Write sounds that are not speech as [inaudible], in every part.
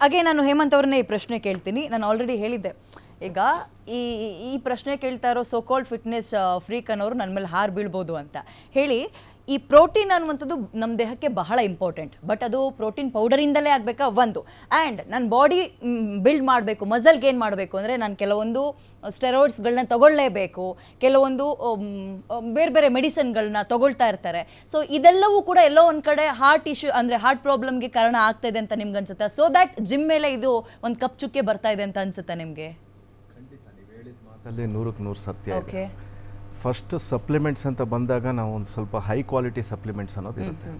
ಹಾಗೆ ನಾನು ಹೇಮಂತ್ ಅವ್ರನ್ನೇ ಈ ಪ್ರಶ್ನೆ ಕೇಳ್ತೀನಿ. ನಾನು ಆಲ್ರೆಡಿ ಹೇಳಿದ್ದೆ. ಈಗ ಈ ಈ ಪ್ರಶ್ನೆ ಕೇಳ್ತಾ ಇರೋ ಸೋಕಾಲ್ಡ್ ಫಿಟ್ನೆಸ್ ಫ್ರೀಕ್ ಅನ್ನೋರು ನನ್ನ ಮೇಲೆ ಹಾರು ಬೀಳ್ಬೋದು ಅಂತ. ಹೇಳಿ ಈ ಪ್ರೋಟೀನ್ ಅನ್ನುವಂಥದ್ದು ನಮ್ಮ ದೇಹಕ್ಕೆ ಬಹಳ ಇಂಪಾರ್ಟೆಂಟ್. ಬಟ್ ಅದು ಪ್ರೋಟೀನ್ ಪೌಡರಿಂದಲೇ ಆಗಬೇಕಾ? ಒಂದು. ಆ್ಯಂಡ್ ನನ್ನ ಬಾಡಿ ಬಿಲ್ಡ್ ಮಾಡಬೇಕು ಮಸಲ್ ಗೇನ್ ಮಾಡಬೇಕು ಅಂದರೆ ನಾನು ಕೆಲವೊಂದು ಸ್ಟೆರಾಯ್ಡ್ಸ್ಗಳನ್ನ ತಗೊಳ್ಳೇಬೇಕು ಕೆಲವೊಂದು ಬೇರೆ ಬೇರೆ ಮೆಡಿಸನ್ಗಳನ್ನ ತಗೊಳ್ತಾ ಇರ್ತಾರೆ. ಸೊ ಇದೆಲ್ಲವೂ ಕೂಡ ಎಲ್ಲೋ ಒಂದು ಕಡೆ ಹಾರ್ಟ್ ಇಶ್ಯೂ ಅಂದರೆ ಹಾರ್ಟ್ ಪ್ರಾಬ್ಲಮ್ಗೆ ಕಾರಣ ಆಗ್ತಾ ಇದೆ ಅಂತ ನಿಮ್ಗೆ ಅನ್ಸುತ್ತೆ? ಸೊ ದ್ಯಾಟ್ ಜಿಮ್ ಮೇಲೆ ಇದು ಒಂದು ಕಪ್ ಚುಕ್ಕೆ ಬರ್ತಾ ಇದೆ ಅಂತ ಅನ್ಸುತ್ತೆ ನಿಮಗೆ? ಖಂಡಿತ ನೀವು ಹೇಳಿದ ಮಾತಲ್ಲಿ ನೂರಕ್ಕೆ ನೂರು ಸತ್ಯ ಓಕೆ ಫಸ್ಟ್ ಸಪ್ಲಿಮೆಂಟ್ಸ್ ಅಂತ ಬಂದಾಗ ನಾವು ಒಂದು ಸ್ವಲ್ಪ ಹೈ ಕ್ವಾಲಿಟಿ ಸಪ್ಲಿಮೆಂಟ್ಸ್ ಅನ್ನೋದು ಇರುತ್ತೆ.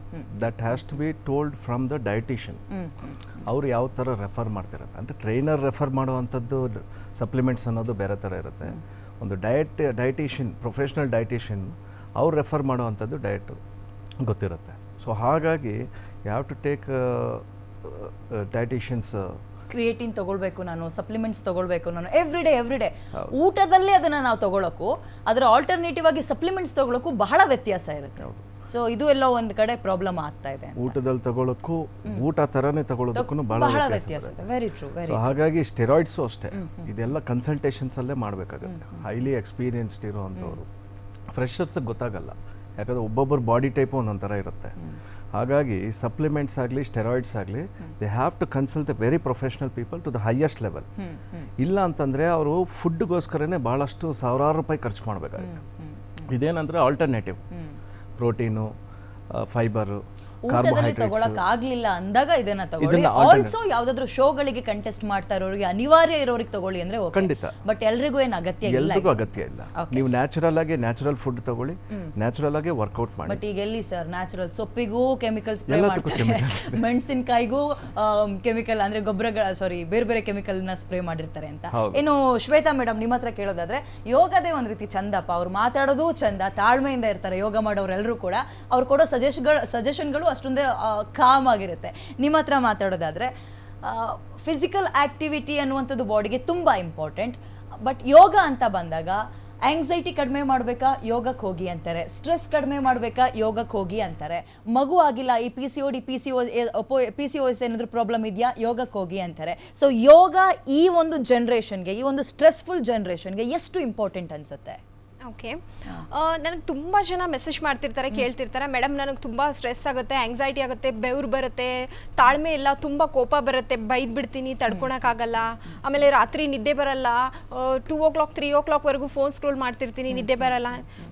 That has to be told from the dietician ಅವ್ರು ಯಾವ ಥರ ರೆಫರ್ ಮಾಡ್ತಿರತ್ತೆ? ಅಂದರೆ ಟ್ರೈನರ್ ರೆಫರ್ ಮಾಡುವಂಥದ್ದು ಸಪ್ಲಿಮೆಂಟ್ಸ್ ಅನ್ನೋದು ಬೇರೆ ಥರ ಇರುತ್ತೆ. ಒಂದು ಡಯಟ್ ಡಯಟಿಷಿಯನ್ ಪ್ರೊಫೆಷ್ನಲ್ ಡಯಟಿಷಿಯನ್ ಅವ್ರು ರೆಫರ್ ಮಾಡುವಂಥದ್ದು ಡಯಟ್ ಗೊತ್ತಿರುತ್ತೆ. ಸೊ ಹಾಗಾಗಿ ಯಾವ ಟು ಟೇಕ್ ಡಯಟಿಷಿಯನ್ಸ್ ಕ್ರಿಯೇಟಿನ್ ತಗೊಳ್ಬೇಕು ನಾನು ಸಪ್ಲಿಮೆಂಟ್ಸ್ ತಗೊಳ್ಬೇಕು ನಾನು ಎವ್ರಿ ಡೇ ಎವ್ರಿ ಡೇ ಊಟದಲ್ಲೇ ಅದನ್ನ ನಾವು ತಗೊಳ್ಳೋಕ್ಕೂ ಅದರ ಆಲ್ಟರ್ನೇಟಿವ್ ಆಗಿ ಸಪ್ಲಿಮೆಂಟ್ಸ್ ತಗೊಳ್ಳೋಕ್ಕೂ ಬಹಳ ವ್ಯತ್ಯಾಸ ಇರುತ್ತೆ. ಸೊ ಇದು ಎಲ್ಲ ಒಂದ್ ಕಡೆ ಪ್ರಾಬ್ಲಮ್ ಆಗ್ತಾ ಇದೆ ಊಟದಲ್ಲಿ ತಗೊಳ್ಳೋಕ್ಕೂ ಊಟ ಥರನೇ ತಗೊಳ್ಳೋದಕ್ಕೂ ಬಹಳ ವ್ಯತ್ಯಾಸ ಇದೆ ವೆರಿ ಟ್ರೂ ವೆರಿ ಹಾಗಾಗಿ ಸ್ಟೆರಾಯ್ಡ್ಸು ಅಷ್ಟೇ. ಇದೆಲ್ಲ ಕನ್ಸಲ್ಟೇಷನ್ಸ್ ಅಲ್ಲೇ ಮಾಡಬೇಕಾಗುತ್ತೆ. Highly experienced ಇರೋವಂಥವ್ರು. ಫ್ರೆಶರ್ಸ್ ಗೊತ್ತಾಗಲ್ಲ. ಯಾಕಂದ್ರೆ ಒಬ್ಬೊಬ್ಬರ ಬಾಡಿ ಟೈಪ್ ಒಂದೊಂದು ತರ ಇರುತ್ತೆ. ಹಾಗಾಗಿ ಸಪ್ಲಿಮೆಂಟ್ಸ್ ಆಗಲಿ ಸ್ಟೆರಾಯ್ಡ್ಸ್ ಆಗಲಿ they have to consult the very professional people to the highest level ಇಲ್ಲ ಅಂತಂದರೆ ಅವರು ಫುಡ್ಗೋಸ್ಕರನೇ ಭಾಳಷ್ಟು ಸಾವಿರಾರು ರೂಪಾಯಿ ಖರ್ಚು ಮಾಡಬೇಕಾಗುತ್ತೆ. ಇದೇನಂದರೆ ಆಲ್ಟರ್ನೇಟಿವ್ ಪ್ರೋಟೀನು ಫೈಬರು ಊಟದಲ್ಲಿ ತಗೊಳಕ್ ಆಗ್ಲಿಲ್ಲ ಅಂದಾಗ ಇದನ್ನ ತಗೊಳ್ಳಿ. ಆಲ್ಸೋ ಯಾವ್ದಾದ್ರು ಶೋಗಳಿಗೆ ಕಂಟೆಸ್ಟ್ ಮಾಡ್ತಾ ಇರೋರಿಗೆ ಅನಿವಾರ್ಯ ಇರೋರಿಗೆ ತಗೊಳ್ಳಿ ಅಂದ್ರೆ ಖಂಡಿತ. ಬಟ್ ಎಲ್ರಿಗೂ ಏನ್ ಅಗತ್ಯ ಇಲ್ಲ ಎಲ್ರಿಗೂ ಅಗತ್ಯ ಇಲ್ಲ. ನೀವು ನ್ಯಾಚುರಲ್ ಆಗಿ ನ್ಯಾಚುರಲ್ ಫುಡ್ ತಗೊಳ್ಳಿ ನ್ಯಾಚುರಲ್ ಆಗಿ ವರ್ಕೌಟ್ ಮಾಡಿ. ಬಟ್ ಈಗ ಎಲ್ಲಿ ಸರ್ ನ್ಯಾಚುರಲ್ ಸೊಪ್ಪಿಗೂ ಕೆಮಿಕಲ್ ಸ್ಪ್ರೇ ಮಾಡ್ತಾರೆ. [laughs] ಮೆಣಸಿನಕಾಯಿಗೂ ಕೆಮಿಕಲ್ ಅಂದ್ರೆ ಗೊಬ್ಬರಗಳ ಸಾರಿ ಬೇರೆ ಬೇರೆ ಕೆಮಿಕಲ್ನ ಸ್ಪ್ರೇ ಮಾಡಿರ್ತಾರೆ ಅಂತ. ಏನು ಶ್ವೇತಾ ಮೇಡಮ್ ನಿಮ್ಮ ಹತ್ರ ಕೇಳೋದಾದ್ರೆ ಯೋಗದೇ ಒಂದ್ ರೀತಿ ಚಂದಪ್ಪ. ಅವ್ರು ಮಾತಾಡೋದು ಚಂದ ತಾಳ್ಮೆಯಿಂದ ಇರ್ತಾರೆ ಯೋಗ ಮಾಡೋರೆಲ್ಲರೂ ಕೂಡ. ಅವ್ರು ಕೊಡೋ ಸಜೆಷನ್ಗಳು ಸಜೆಷನ್ಗಳು ಅಷ್ಟೊಂದೇ ಕಾಮ್ ಆಗಿರುತ್ತೆ. ನಿಮ್ಮ ಹತ್ರ ಮಾತಾಡೋದಾದರೆ ಫಿಸಿಕಲ್ ಆ್ಯಕ್ಟಿವಿಟಿ ಅನ್ನುವಂಥದ್ದು ಬಾಡಿಗೆ ತುಂಬ ಇಂಪಾರ್ಟೆಂಟ್ ಬಟ್ ಯೋಗ ಅಂತ ಬಂದಾಗ ಆಂಗ್ಸೈಟಿ ಕಡಿಮೆ ಮಾಡಬೇಕಾ? ಯೋಗಕ್ಕೆ ಹೋಗಿ ಅಂತಾರೆ. ಸ್ಟ್ರೆಸ್ ಕಡಿಮೆ ಮಾಡಬೇಕಾ? ಯೋಗಕ್ಕೆ ಹೋಗಿ ಅಂತಾರೆ. ಮಗು ಆಗಿಲ್ಲ, ಈ P C O D P C O P C O S ಏನಾದರೂ ಪ್ರಾಬ್ಲಮ್ ಇದೆಯಾ? ಯೋಗಕ್ಕೆ ಹೋಗಿ ಅಂತಾರೆ. ಸೊ ಯೋಗ ಈ ಒಂದು ಜನ್ರೇಷನ್ಗೆ ಈ ಒಂದು ಸ್ಟ್ರೆಸ್ಫುಲ್ ಜನ್ರೇಷನ್ಗೆ ಎಷ್ಟು ಇಂಪಾರ್ಟೆಂಟ್ ಅನ್ಸುತ್ತೆ? ಓಕೆ ನನಗೆ ತುಂಬ ಜನ ಮೆಸೇಜ್ ಮಾಡ್ತಿರ್ತಾರೆ ಕೇಳ್ತಿರ್ತಾರೆ. ಮೇಡಮ್ ನನಗೆ ತುಂಬ ಸ್ಟ್ರೆಸ್ ಆಗುತ್ತೆ ಆಂಗ್ಸೈಟಿ ಆಗುತ್ತೆ ಬೆವ್ರು ಬರುತ್ತೆ ತಾಳ್ಮೆ ಇಲ್ಲ ತುಂಬ ಕೋಪ ಬರುತ್ತೆ. ಬೈದು ಬಿಡ್ತೀನಿ ತಡ್ಕೊಳಕ್ಕಾಗಲ್ಲ ಆಮೇಲೆ ರಾತ್ರಿ ನಿದ್ದೆ ಬರಲ್ಲ. ಟೂ ಓ ಕ್ಲಾಕ್ ತ್ರೀ ಓ ಕ್ಲಾಕ್ವರೆಗೂ ಫೋನ್ ಸ್ಕ್ರೋಲ್ ಮಾಡ್ತಿರ್ತೀನಿ ನಿದ್ದೆ ಬರಲ್ಲ.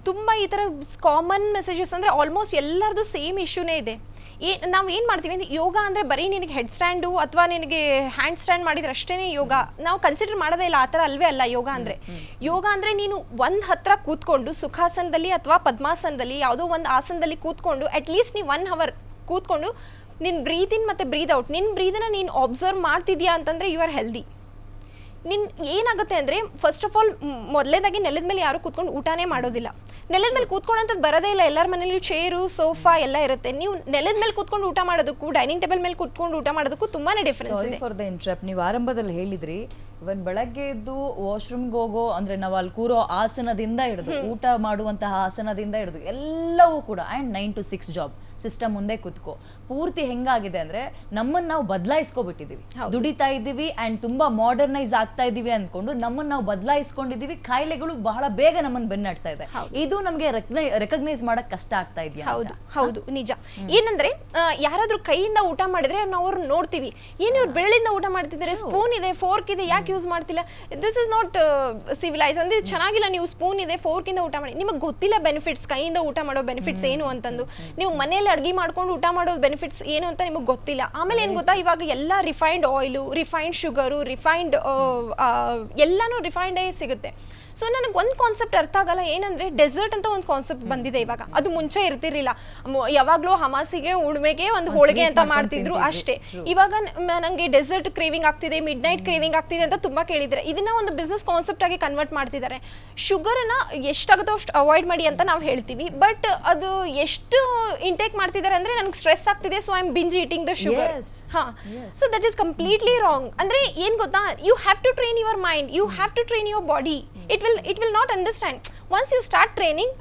ತುಂಬ ಈ ಥರ ಕಾಮನ್ ಮೆಸೇಜಸ್ ಅಂದರೆ ಆಲ್ಮೋಸ್ಟ್ ಎಲ್ಲರದು ಸೇಮ್ ಇಶ್ಯೂನೇ ಇದೆ. ಏ ನಾವು ಏನು ಮಾಡ್ತೀವಿ ಅಂದರೆ ಯೋಗ ಅಂದರೆ ಬರೀ ನಿನಗೆ ಹೆಡ್ ಸ್ಟ್ಯಾಂಡು ಅಥವಾ ನಿನಗೆ ಹ್ಯಾಂಡ್ ಸ್ಟ್ಯಾಂಡ್ ಮಾಡಿದ್ರೆ ಅಷ್ಟೇ ಯೋಗ. ನಾವು ಕನ್ಸಿಡರ್ ಮಾಡೋದೇ ಇಲ್ಲ ಆ ಥರ ಅಲ್ವೇ ಅಲ್ಲ ಯೋಗ ಅಂದರೆ. ಯೋಗ ಅಂದರೆ ನೀನು ಒಂದು ಹತ್ರ ಕೂತ್ಕೊಂಡು ಸುಖಾಸನದಲ್ಲಿ ಅಥವಾ ಪದ್ಮಾಸನದಲ್ಲಿ ಯಾವುದೋ ಒಂದು ಆಸನದಲ್ಲಿ ಕೂತ್ಕೊಂಡು ಅಟ್ಲೀಸ್ಟ್ ನೀವು ಒನ್ ಹವರ್ ಕೂತ್ಕೊಂಡು ನಿನ್ನ ಬ್ರೀತ್ ಇನ್ ಮತ್ತು ಬ್ರೀದ್ ಔಟ್ ನಿನ್ನ ಬ್ರೀದನ್ನ ನೀನು ಅಬ್ಸರ್ವ್ ಮಾಡ್ತಿದ್ಯಾ ಅಂತಂದರೆ ಯು ಆರ್ ಹೆಲ್ದಿ ನಿನ್ ಏನಾಗುತ್ತೆ ಅಂದರೆ ಫಸ್ಟ್ ಆಫ್ ಆಲ್ ಮೊದಲೇದಾಗಿ ನೆಲದ ಮೇಲೆ ಯಾರು ಕೂತ್ಕೊಂಡು ಊಟನೇ ಮಾಡೋದಿಲ್ಲ. ನೆಲದ ಮೇಲೆ ಕೂತ್ಕೊಳ್ಳೋಂಥದ್ದು ಬರೋದೇ ಇಲ್ಲ. ಎಲ್ಲರ ಮನೇಲಿ ಚೇರು ಸೋಫಾ ಎಲ್ಲ ಇರುತ್ತೆ. ನೀವು ನೆಲದ ಮೇಲೆ ಕೂತ್ಕೊಂಡು ಊಟ ಮಾಡೋದಕ್ಕೂ ಡೈನಿಂಗ್ ಟೇಬಲ್ ಮೇಲೆ ಕೂತ್ಕೊಂಡು ಊಟ ಮಾಡೋದಕ್ಕೂ ತುಂಬಾನೇ ಡಿಫ್ರೆನ್ಸ್ ಇದೆ. ಫಾರ್ ದ ಇಂಟ್ರಪ್ ನೀವು ಆರಂಭದಲ್ಲಿ ಹೇಳಿದ್ರಿ ಇವನ್ ಬೆಳಗ್ಗೆ ಎದ್ದು ವಾಶ್ರೂಮ್ಗೆ ಹೋಗೋ ಅಂದ್ರೆ ನಾವು ಅಲ್ಲಿ ಕೂರೋ ಆಸನದಿಂದ ಹಿಡಿದು ಊಟ ಮಾಡುವಂತಹ ಆಸನದಿಂದ ಹಿಡಿದು ಎಲ್ಲವೂ ಕೂಡ and nine to six job system ಮುಂದೆ ಕುತ್ಕೋ. ಪೂರ್ತಿ ಹೆಂಗಾಗಿದೆ ಅಂದ್ರೆ ನಮ್ಮನ್ನ ನಾವು ಬದಲಾಯಿಸ್ಕೊಬಿಟ್ಟಿದೀವಿ. ದುಡಿತಾ ಇದ್ದೀವಿ ಆ್ಯಂಡ್ ತುಂಬಾ ಮಾಡರ್ನೈಸ್ ಆಗ್ತಾ ಇದ್ದೀವಿ ಅಂದ್ಕೊಂಡು ನಮ್ಮನ್ನ ನಾವು ಬದಲಾಯಿಸ್ಕೊಂಡಿದ್ದೀವಿ ಕಾಯಿಲೆಗಳು ಬಹಳ ಬೇಗ ನಮ್ಮನ್ನ ಬೆನ್ನಾಡ್ತಾ ಇದೆ. ಇದು ನಮಗೆ ರೆಕಗ್ನೈಸ್ ಮಾಡಕ್ ಕಷ್ಟ ಆಗ್ತಾ ಇದೆಯಾ ಹೌದು ಹೌದು ನಿಜ. ಏನಂದ್ರೆ ಯಾರಾದ್ರೂ ಕೈಯಿಂದ ಊಟ ಮಾಡಿದ್ರೆ ನಾವು ಅವ್ರನ್ನ ನೋಡ್ತೀವಿ. ಏನು ಇವ್ರು ಬೆರಳಿಂದ ಊಟ ಮಾಡ್ತಿದ್ದಾರೆ? ಸ್ಪೂನ್ ಇದೆ ಫೋರ್ಕ್ ಇದೆ ಯಾಕೆ ಯೂಸ್ ಮಾಡ್ತಿಲ್ಲ? ದಿಸ್ ಇಸ್ ನಾಟ್ ಸಿವಿಲೈಸ್ ಅಂದ್ರೆ ಚೆನ್ನಾಗಿಲ್ಲ ನೀವು ಸ್ಪೂನ್ ಇದೆ ಫೋರ್ಕಿಂದ ಊಟ ಮಾಡಿ. ನಿಮಗೆ ಗೊತ್ತಿಲ್ಲ ಬೆನಿಫಿಟ್ಸ್ ಕೈಯಿಂದ ಊಟ ಮಾಡೋ ಬೆನಿಫಿಟ್ಸ್ ಏನು ಅಂತಂದು. ನೀವು ಮನೆಯಲ್ಲಿ ಅಡುಗೆ ಮಾಡ್ಕೊಂಡು ಊಟ ಮಾಡೋ ಬೆನಿಫಿಟ್ಸ್ ಏನು ಅಂತ ನಿಮಗೆ ಗೊತ್ತಿಲ್ಲ. ಆಮೇಲೆ ಏನು ಗೊತ್ತಾ? ಇವಾಗ ಎಲ್ಲ refined oil refined sugar refined ಎಲ್ಲನೂ ರಿಫೈನ್ಡೇ ಸಿಗುತ್ತೆ. ಸೊ ನನಗೆ ಒಂದು ಕಾನ್ಸೆಪ್ಟ್ ಅರ್ಥ ಆಗಲ್ಲ. ಏನಂದ್ರೆ ಡೆಸರ್ಟ್ ಅಂತ ಒಂದು ಕಾನ್ಸೆಪ್ಟ್ ಬಂದಿದೆ ಇವಾಗ. ಅದು ಮುಂಚೆ ಇರ್ತಿರ್ಲಿಲ್ಲ. ಯಾವಾಗಲೂ ಹಮಾಸಿಗೆ ಉಣ್ಮೆಗೆ ಒಂದು ಹೋಳಿಗೆ ಅಂತ ಮಾಡ್ತಿದ್ರು ಅಷ್ಟೇ. ಇವಾಗ ನನಗೆ ಡೆಸರ್ಟ್ ಕ್ರೇವಿಂಗ್ ಆಗ್ತಿದೆ ಮಿಡ್ ನೈಟ್ ಕ್ರೇವಿಂಗ್ ಆಗ್ತಿದೆ ಅಂತ ತುಂಬಾ ಕೇಳಿದ್ರೆ ಇದನ್ನ ಒಂದು ಬಿಸ್ನೆಸ್ ಕಾನ್ಸೆಪ್ಟ್ ಆಗಿ ಕನ್ವರ್ಟ್ ಮಾಡ್ತಿದ್ದಾರೆ. ಶುಗರನ್ನು ಎಷ್ಟಾಗುತ್ತೋ ಅಷ್ಟು ಅವಾಯ್ಡ್ ಮಾಡಿ ಅಂತ ನಾವು ಹೇಳ್ತೀವಿ. ಬಟ್ ಅದು ಎಷ್ಟು ಇಂಟೇಕ್ ಮಾಡ್ತಿದ್ದಾರೆ ಅಂದ್ರೆ ನನಗೆ ಸ್ಟ್ರೆಸ್ ಆಗ್ತಿದೆ so I am binge eating the sugar ಹಾಂ. ಹಾ so that is completely wrong ಅಂದ್ರೆ ಏನು ಗೊತ್ತಾ? You have to train your mind you have to train your body it will it will not understand once you start training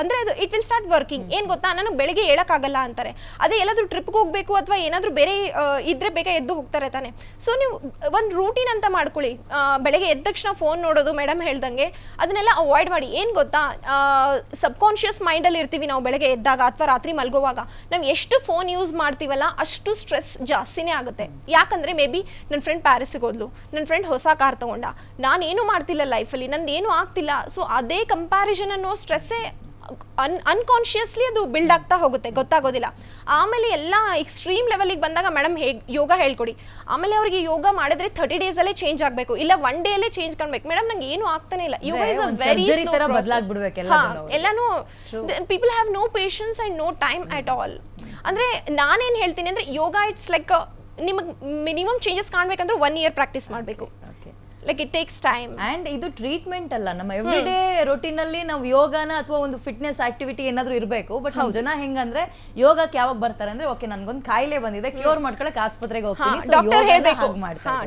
ಅಂದರೆ ಅದು it will start working ಏನು ಗೊತ್ತಾ? ನನಗೆ ಬೆಳಿಗ್ಗೆ ಹೇಳೋಕ್ಕಾಗಲ್ಲ ಅಂತಾರೆ. ಅದೇ ಎಲ್ಲಾದರೂ ಟ್ರಿಪ್ಗೆ ಹೋಗಬೇಕು ಅಥವಾ ಏನಾದರೂ ಬೇರೆ ಇದ್ರೆ ಬೇಗ ಎದ್ದು ಹೋಗ್ತಾರೆ ತಾನೆ. ಸೊ ನೀವು ಒಂದು ರೂಟೀನ್ ಅಂತ ಮಾಡ್ಕೊಳ್ಳಿ. ಬೆಳಗ್ಗೆ ಎದ್ದ ತಕ್ಷಣ ಫೋನ್ ನೋಡೋದು ಮೇಡಮ್ ಹೇಳ್ದಂಗೆ ಅದನ್ನೆಲ್ಲ ಅವಾಯ್ಡ್ ಮಾಡಿ. ಏನು ಗೊತ್ತಾ? ಸಬ್ಕಾನ್ಷಿಯಸ್ ಮೈಂಡಲ್ಲಿ ಇರ್ತೀವಿ ನಾವು ಬೆಳಗ್ಗೆ ಎದ್ದಾಗ ಅಥವಾ ರಾತ್ರಿ ಮಲ್ಗೋವಾಗ. ನಾವು ಎಷ್ಟು ಫೋನ್ ಯೂಸ್ ಮಾಡ್ತೀವಲ್ಲ ಅಷ್ಟು ಸ್ಟ್ರೆಸ್ ಜಾಸ್ತಿನೇ ಆಗುತ್ತೆ. ಯಾಕಂದರೆ ಮೇ ಬಿ ನನ್ನ ಫ್ರೆಂಡ್ ಪ್ಯಾರಿಸ್ಗೆ ಹೋದ್ಲು. ನನ್ನ ಫ್ರೆಂಡ್ ಹೊಸ ಕಾರ್ ತೊಗೊಂಡ. ನಾನೇನು ಮಾಡ್ತಿಲ್ಲ ಲೈಫಲ್ಲಿ ನಂದು ಏನೂ ಆಗ್ತಿಲ್ಲ. ಸೊ ಅದೇ ಕಂಪ್ಯಾರಿಸನ್ ಅನ್ನೋ ಸ್ಟ್ರೆಸ್ಸೇ ಅನ್ ಅನ್ಕಾನ್ಶಿಯಸ್ಲಿ ಅದು ಬಿಲ್ಡ್ ಆಗ್ತಾ ಹೋಗುತ್ತೆ ಗೊತ್ತಾಗೋದಿಲ್ಲ. ಆಮೇಲೆ ಎಲ್ಲ ಎಕ್ಸ್ಟ್ರೀಮ್ ಲೆವೆಲಿಗೆ ಬಂದಾಗ ಮೇಡಮ್ ಹೇಗೆ ಯೋಗ ಹೇಳ್ಕೊಡಿ. ಆಮೇಲೆ ಅವರಿಗೆ ಯೋಗ ಮಾಡಿದ್ರೆ ಥರ್ಟಿ ಡೇಸಲ್ಲೇ ಚೇಂಜ್ ಆಗಬೇಕು ಇಲ್ಲ ಒನ್ ಡೇಲೇ ಚೇಂಜ್ ಕಾಣ್ಬೇಕು. ಮೇಡಮ್ ನಂಗೆ ಏನು ಆಗ್ತಾನೆ ಇಲ್ಲ. Yoga is a very. ಎಲ್ಲಾನು people have no patience and no time at all ಅಂದ್ರೆ ನಾನೇನು ಹೇಳ್ತೀನಿ ಅಂದ್ರೆ ಯೋಗ ಇಟ್ಸ್ ಲೈಕ್ ನಿಮಗೆ ಮಿನಿಮಮ್ ಚೇಂಜಸ್ ಕಾಣ್ಬೇಕಂದ್ರೆ ಒನ್ ಇಯರ್ ಪ್ರಾಕ್ಟೀಸ್ ಮಾಡಬೇಕು. Like it takes time and ಇದು ಟ್ರೀಟ್ಮೆಂಟ್ ಅಲ್ಲ. ನಮ್ಮ ಎವ್ರಿ ಡೇ ರೊಟೀನಲ್ಲಿ ನಾವು ಯೋಗನ ಅಥವಾ ಒಂದು ಫಿಟ್ನೆಸ್ ಆಕ್ಟಿವಿಟಿ ಏನಾದ್ರೂ ಇರಬೇಕು ಬಟ್ ನಾವು ಜನ ಹೆಂಗಂದ್ರೆ ಯೋಗಕ್ಕೆ ಯಾವಾಗ ಬರ್ತಾರೆ ಅಂದ್ರೆ ಓಕೆ ನನ್ಗೊಂದು ಕಾಯಿಲೆ ಬಂದಿದೆ ಕ್ಯೂರ್ ಮಾಡ್ಕೊಳಕ್ ಆಸ್ಪತ್ರೆಗೆ ಹೋಗ್ತೀನಿ. ಡಾಕ್ಟರ್ ಹೇಳಬೇಕು.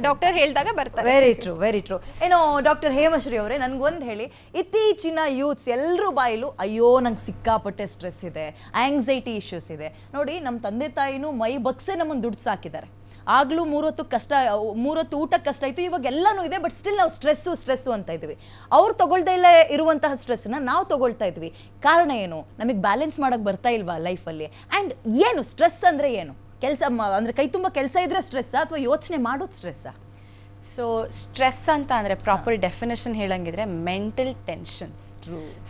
ಡಾಕ್ಟರ್ ಹೇಳಿದಾಗ ಬರ್ತಾರೆ. ವೆರಿ ಟ್ರೂ ವೆರಿ ಟ್ರೂ ಏನೋ ಡಾಕ್ಟರ್ ಹೇಮಶ್ರೀ ಅವರೇ ನನ್ಗೊಂದು ಹೇಳಿ ಇತ್ತೀಚಿನ ಯೂತ್ಸ್ ಎಲ್ಲರೂ ಬಾಯಿಲು ಅಯ್ಯೋ ನಂಗೆ ಸಿಕ್ಕಾಪಟ್ಟೆ ಸ್ಟ್ರೆಸ್ ಇದೆ ಆಂಗ್ಸೈಟಿ ಇಶ್ಯೂಸ್ ಇದೆ. ನೋಡಿ ನಮ್ಮ ತಂದೆ ತಾಯಿನೂ ಮೈ ಬಗ್ಸೆ ನಮ್ಮನ್ನು ದುಡ್ಡು ಸಾಕಿದ್ದಾರೆ ಆಗ್ಲೂ ಮೂರೊತ್ತು ಕಷ್ಟ ಮೂರೊತ್ತು ಊಟಕ್ಕೆ ಕಷ್ಟ ಆಯಿತು ಇವಾಗ ಎಲ್ಲನೂ ಇದೆ ಬಟ್ ಸ್ಟಿಲ್ ನಾವು ಸ್ಟ್ರೆಸ್ಸು ಸ್ಟ್ರೆಸ್ಸು ಅಂತ ಇದ್ವಿ. ಅವ್ರು ತಗೊಳ್ದೇ ಇಲ್ಲ ಇರುವಂತಹ ಸ್ಟ್ರೆಸ್ನ ನಾವು ತಗೊಳ್ತಾ ಇದ್ವಿ. ಕಾರಣ ಏನು? ನಮಗೆ ಬ್ಯಾಲೆನ್ಸ್ ಮಾಡೋಕ್ಕೆ ಬರ್ತಾ ಇಲ್ವಾ ಲೈಫಲ್ಲಿ ಆ್ಯಂಡ್ ಏನು? ಸ್ಟ್ರೆಸ್ ಅಂದರೆ ಏನು? ಕೆಲಸ ಅಂದರೆ ಕೈ ತುಂಬ ಕೆಲಸ ಇದ್ರೆ ಸ್ಟ್ರೆಸ್ಸಾ ಅಥವಾ ಯೋಚನೆ ಮಾಡೋದು ಸ್ಟ್ರೆಸ್ಸಾ ಸೊ ಸ್ಟ್ರೆಸ್ ಅಂತ ಅಂದರೆ ಪ್ರಾಪರ್ ಡೆಫಿನೇಷನ್ ಹೇಳಂಗಿದ್ರೆ ಮೆಂಟಲ್ ಟೆನ್ಷನ್ಸ್.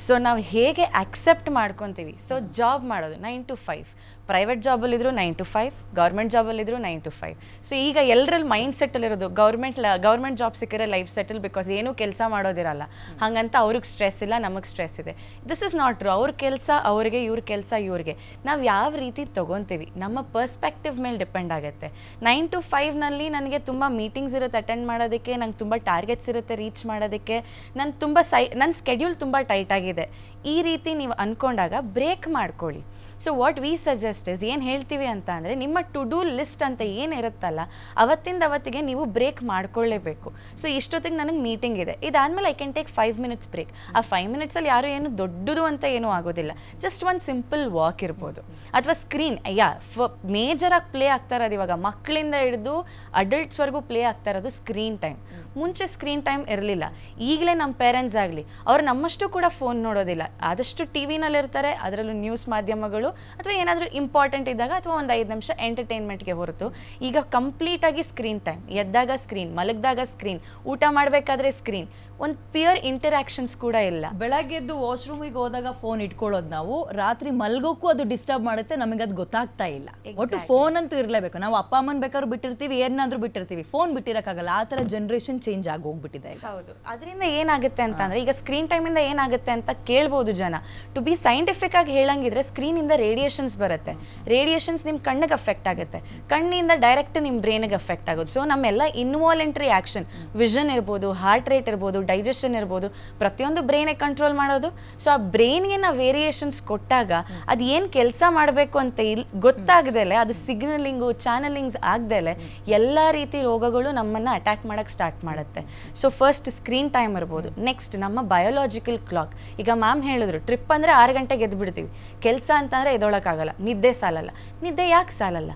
ಸೊ ನಾವು ಹೇಗೆ ಅಕ್ಸೆಪ್ಟ್ ಮಾಡ್ಕೊತೀವಿ? ಸೊ ಜಾಬ್ ಮಾಡೋದು ನೈನ್ ಟು ಫೈವ್ ಪ್ರೈವೇಟ್ ಜಾಬಲ್ಲಿದ್ರು ನೈನ್ ಟು ಫೈವ್ ಗೌರ್ಮೆಂಟ್ ಜಾಬಲ್ಲಿದ್ದರೂ ನೈನ್ ಟು ಫೈವ್ ಸೊ ಈಗ ಎಲ್ಲರಲ್ಲಿ ಮೈಂಡ್ ಸೆಟ್ಟಲ್ಲಿರೋದು ಗೌರ್ಮೆಂಟ್ ಗೌರ್ಮೆಂಟ್ ಜಾಬ್ ಸಿಕ್ಕರೆ ಲೈಫ್ ಸೆಟಲ್ ಬಿಕಾಸ್ ಏನೂ ಕೆಲಸ ಮಾಡೋದಿರಲ್ಲ. ಹಾಗಂತ ಅವ್ರಿಗೆ ಸ್ಟ್ರೆಸ್ ಇಲ್ಲ, ನಮಗೆ ಸ್ಟ್ರೆಸ್ ಇದೆ. ದಿಸ್ ಇಸ್ ನಾಟ್ ಟ್ರೂ ಅವ್ರ ಕೆಲಸ ಅವ್ರಿಗೆ, ಇವ್ರ ಕೆಲಸ ಇವ್ರಿಗೆ. ನಾವು ಯಾವ ರೀತಿ ತೊಗೊತೀವಿ, ನಮ್ಮ ಪರ್ಸ್ಪೆಕ್ಟಿವ್ ಮೇಲೆ ಡಿಪೆಂಡ್ ಆಗುತ್ತೆ. ನೈನ್ ಟು ಫೈವ್ನಲ್ಲಿ ನನಗೆ ತುಂಬ ಮೀಟಿಂಗ್ಸ್ ಇರುತ್ತೆ ಅಟೆಂಡ್ ಮಾಡೋದಕ್ಕೆ, ನಂಗೆ ತುಂಬ ಟಾರ್ಗೆಟ್ಸ್ ಇರುತ್ತೆ ರೀಚ್ ಮಾಡೋದಕ್ಕೆ. ನಾನು ತುಂಬ ಸೈ ನನ್ನ ಸ್ಕೆಡ್ಯೂಲ್ ತುಂಬ ಟೈಟ್ ಆಗಿದೆ. ಈ ರೀತಿ ನೀವು ಅಂದ್ಕೊಂಡಾಗ ಬ್ರೇಕ್ ಮಾಡ್ಕೊಳ್ಳಿ. So what we suggest is ಏನು ಹೇಳ್ತೀವಿ ಅಂತ ಅಂದರೆ ನಿಮ್ಮ ಟು ಡೂ ಲಿಸ್ಟ್ ಅಂತ ಏನಿರುತ್ತಲ್ಲ ಅವತ್ತಿಂದ ಅವತ್ತಿಗೆ ನೀವು ಬ್ರೇಕ್ ಮಾಡ್ಕೊಳ್ಳೇಬೇಕು. ಸೊ ಇಷ್ಟೊತ್ತಿಗೆ ನನಗೆ ಮೀಟಿಂಗ್ ಇದೆ. ಇದಾದಮೇಲೆ I can take five minutes break ಆ ಫೈವ್ ಮಿನಿಟ್ಸಲ್ಲಿ ಯಾರು ಏನು ದೊಡ್ಡದು ಅಂತ ಏನೂ ಆಗೋದಿಲ್ಲ. ಜಸ್ಟ್ ಒಂದು ಸಿಂಪಲ್ ವಾಕ್ ಇರ್ಬೋದು. ಅಥವಾ ಸ್ಕ್ರೀನ್ ಯಾ, ಫ ಮೇಜರಾಗಿ ಪ್ಲೇ ಆಗ್ತಾ ಇರೋದು ಇವಾಗ. ಮಕ್ಕಳಿಂದ ಹಿಡಿದು ಅಡಲ್ಟ್ಸ್ವರೆಗೂ ಪ್ಲೇ ಆಗ್ತಾ ಇರೋದು ಸ್ಕ್ರೀನ್ ಟೈಮ್ ಮುಂಚೆ ಸ್ಕ್ರೀನ್ ಟೈಮ್ ಇರಲಿಲ್ಲ. ಈಗಲೇ ನಮ್ಮ ಪೇರೆಂಟ್ಸ್ ಆಗಲಿ, ಅವ್ರು ನಮ್ಮಷ್ಟು ಕೂಡ ಫೋನ್ ನೋಡೋದಿಲ್ಲ. ಆದಷ್ಟು ಟಿ ವಿನಲ್ಲಿರ್ತಾರೆ ಅದರಲ್ಲೂ ನ್ಯೂಸ್ ಮಾಧ್ಯಮಗಳು ಅಥವಾ ಏನಾದರೂ ಇಂಪಾರ್ಟೆಂಟ್ ಇದ್ದಾಗ ಅಥವಾ ಒಂದು ಐದು ನಿಮಿಷ ಎಂಟರ್ಟೈನ್ಮೆಂಟ್ಗೆ ಹೊರತು ಈಗ ಕಂಪ್ಲೀಟಾಗಿ ಸ್ಕ್ರೀನ್ ಟೈಮ್ ಎದ್ದಾಗ ಸ್ಕ್ರೀನ್ ಮಲಗಿದಾಗ ಸ್ಕ್ರೀನ್ ಊಟ ಮಾಡಬೇಕಾದ್ರೆ ಸ್ಕ್ರೀನ್ ಒಂದು ಪಿಯರ್ ಇಂಟರಾಕ್ಷನ್ಸ್ ಕೂಡ ಇಲ್ಲ ಬೆಳಗ್ಗೆದ್ದು ವಾಶ್ರೂಮಿಗೆ ಹೋದಾಗ ಫೋನ್ ಇಟ್ಕೊಳ್ಳೋದು ನಾವು ರಾತ್ರಿ ಮಲಗೋಕ್ಕೂ ಅದು ಡಿಸ್ಟರ್ಬ್ ಮಾಡುತ್ತೆ ನಮಗೆ ಅದು ಗೊತ್ತಾಗ್ತಾ ಇಲ್ಲ ಒಟ್ಟು ಫೋನ್ ಅಂತೂ ಇರಲೇಬೇಕು ನಾವು ಅಪ್ಪ ಅಮ್ಮನ ಬೇಕಾದ್ರೂ ಬಿಟ್ಟಿರ್ತೀವಿ ಏನಾದರೂ ಬಿಟ್ಟಿರ್ತೀವಿ ಫೋನ್ ಬಿಟ್ಟಿರೋಕ್ಕಾಗಲ್ಲ ಆ ಥರ ಜನ್ರೇಷನ್ ಚೇಂಜ್ ಆಗಿ ಹೋಗ್ಬಿಟ್ಟಿದೆ ಹೌದು ಅದರಿಂದ ಏನಾಗುತ್ತೆ ಅಂತಂದ್ರೆ ಈಗ ಸ್ಕ್ರೀನ್ ಟೈಮಿಂದ ಏನಾಗುತ್ತೆ ಅಂತ ಕೇಳ್ಬೋದು ಜನ ಟು ಬಿ ಸೈಂಟಿಫಿಕ್ ಆಗಿ ಹೇಳಂಗಿದ್ರೆ ಸ್ಕ್ರೀನಿಂದ ರೇಡಿಯೇಷನ್ಸ್ ಬರುತ್ತೆ. ರೇಡಿಯೇಷನ್ಸ್ ನಿಮ್ಮ ಕಣ್ಣಿಗೆ ಅಫೆಕ್ಟ್ ಆಗುತ್ತೆ. ಕಣ್ಣಿಂದ ಡೈರೆಕ್ಟ್ ನಿಮ್ಮ ಬ್ರೈನಿಗೆ ಅಫೆಕ್ಟ್ ಆಗೋದು ಸೊ ನಮ್ಮೆಲ್ಲ ಇನ್ವಾಲೆಂಟ್ರಿ ಆ್ಯಕ್ಷನ್ ವಿಷನ್ ಇರ್ಬೋದು ಹಾರ್ಟ್ ರೇಟ್ ಇರ್ಬೋದು ಡೈಜೆಷನ್ ಇರ್ಬೋದು, ಪ್ರತಿಯೊಂದು ಬ್ರೈನೇ ಕಂಟ್ರೋಲ್ ಮಾಡೋದು. ಸೊ ಆ ಬ್ರೈನ್ಗೆ ನಾವು ವೇರಿಯೇಷನ್ಸ್ ಕೊಟ್ಟಾಗ ಅದು ಏನು ಕೆಲಸ ಮಾಡಬೇಕು ಅಂತ ಇಲ್, ಗೊತ್ತಾಗ್ದಲೆ, ಅದು ಸಿಗ್ನಲಿಂಗು ಚಾನಲಿಂಗ್ಸ್ ಆಗ್ದಲೆ, ಎಲ್ಲ ರೀತಿ ರೋಗಗಳು ನಮ್ಮನ್ನು ಅಟ್ಯಾಕ್ ಮಾಡೋಕ್ಕೆ ಸ್ಟಾರ್ಟ್ ಮಾಡುತ್ತೆ. ಸೊ ಫಸ್ಟ್ ಸ್ಕ್ರೀನ್ ಟೈಮ್ ಇರ್ಬೋದು. ನೆಕ್ಸ್ಟ್ ನಮ್ಮ ಬಯೋಲಾಜಿಕಲ್ ಕ್ಲಾಕ್ ಈಗ ಮ್ಯಾಮ್ ಹೇಳಿದ್ರು ಟ್ರಿಪ್ ಅಂದರೆ ಆರು ಗಂಟೆಗೆ ಎದ್ದು ಬಿಡ್ತೀವಿ ಕೆಲಸ ಅಂತಂದರೆ ಎದೊಳಕ್ಕಾಗಲ್ಲ. ನಿದ್ದೆ ಸಾಲಲ್ಲ. ನಿದ್ದೆ ಯಾಕೆ ಸಾಲಲ್ಲ?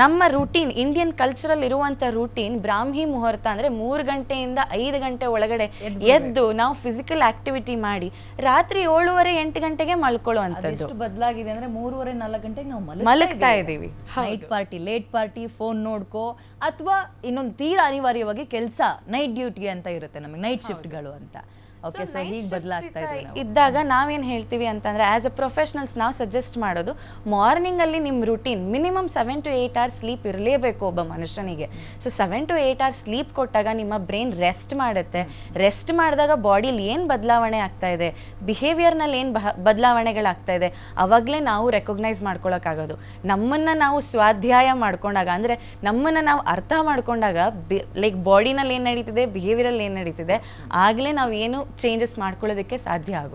ನಮ್ಮ ರೂಟೀನ್ ಇಂಡಿಯನ್ ಕಲ್ಚರಲ್ ಇರುವಂಥ ರೂಟೀನ್ ಬ್ರಾಹ್ಮಿ ಮುಹೂರ್ತ ಅಂದರೆ ಮೂರು ಗಂಟೆಯಿಂದ ಐದು ಗಂಟೆ ಒಳಗಡೆ ಎದ್ದು ನಾವು ಫಿಸಿಕಲ್ ಆಕ್ಟಿವಿಟಿ ಮಾಡಿ ರಾತ್ರಿ ಏಳುವರೆ ಎಂಟು ಗಂಟೆಗೆ ಮಲ್ಕೊಳ್ಳುವಂಥದ್ದು. ಬದಲಾಗಿದೆ ಅಂದ್ರೆ ಮೂರುವರೆ ನಾಲ್ಕು ಗಂಟೆಗೆ ನಾವು ಮಲಗ್ತಾ ಇದ್ದೀವಿ. Night party late party phone ನೋಡ್ಕೋ ಅಥವಾ ಇನ್ನೊಂದು ತೀರಾ ಅನಿವಾರ್ಯವಾಗಿ ಕೆಲಸ ನೈಟ್ ಡ್ಯೂಟಿ ಅಂತ ಇರುತ್ತೆ ನಮಗೆ ನೈಟ್ ಶಿಫ್ಟ್ಗಳು ಅಂತ. ಓಕೆ ಸೊ ಹೀಗೆ ಬದಲಾಗ್ತಾ ಇದೆ ಇದ್ದಾಗ ನಾವೇನು ಹೇಳ್ತೀವಿ ಅಂತಂದರೆ ಆ್ಯಸ್ ಅ ಪ್ರೊಫೆಷನಲ್ಸ್ ನಾವು ಸಜೆಸ್ಟ್ ಮಾಡೋದು ಮಾರ್ನಿಂಗಲ್ಲಿ ನಿಮ್ಮ routine minimum seven to eight hours sleep ಇರಲೇಬೇಕು ಒಬ್ಬ ಮನುಷ್ಯನಿಗೆ. So seven to eight hours sleep ಕೊಟ್ಟಾಗ ನಿಮ್ಮ ಬ್ರೈನ್ ರೆಸ್ಟ್ ಮಾಡುತ್ತೆ. ರೆಸ್ಟ್ ಮಾಡಿದಾಗ ಬಾಡಿಲಿ ಏನು ಬದಲಾವಣೆ ಆಗ್ತಾ ಇದೆ? ಬಿಹೇವಿಯರ್ನಲ್ಲಿ ಏನು ಬದಲಾವಣೆಗಳಾಗ್ತಾ ಇದೆ? ಅವಾಗಲೇ ನಾವು ರೆಕಗ್ನೈಸ್ ಮಾಡ್ಕೊಳಕ್ಕಾಗೋದು. ನಮ್ಮನ್ನು ನಾವು ಸ್ವಾಧ್ಯಾಯ ಮಾಡ್ಕೊಂಡಾಗ ಅಂದರೆ ನಮ್ಮನ್ನು ನಾವು ಅರ್ಥ ಮಾಡ್ಕೊಂಡಾಗ ಬಿ ಲೈಕ್ ಬಾಡಿನಲ್ಲಿ ಏನು ನಡೀತಿದೆ ಬಿಹೇವಿಯರಲ್ಲಿ ಏನು ನಡೀತಿದೆ ಆಗಲೇ ನಾವು ಏನು ಚೇಂಜಸ್ ಮಾಡ್ಕೊಳ್ಳೋದಕ್ಕೆ ಸಾಧ್ಯ ಆಗೋದು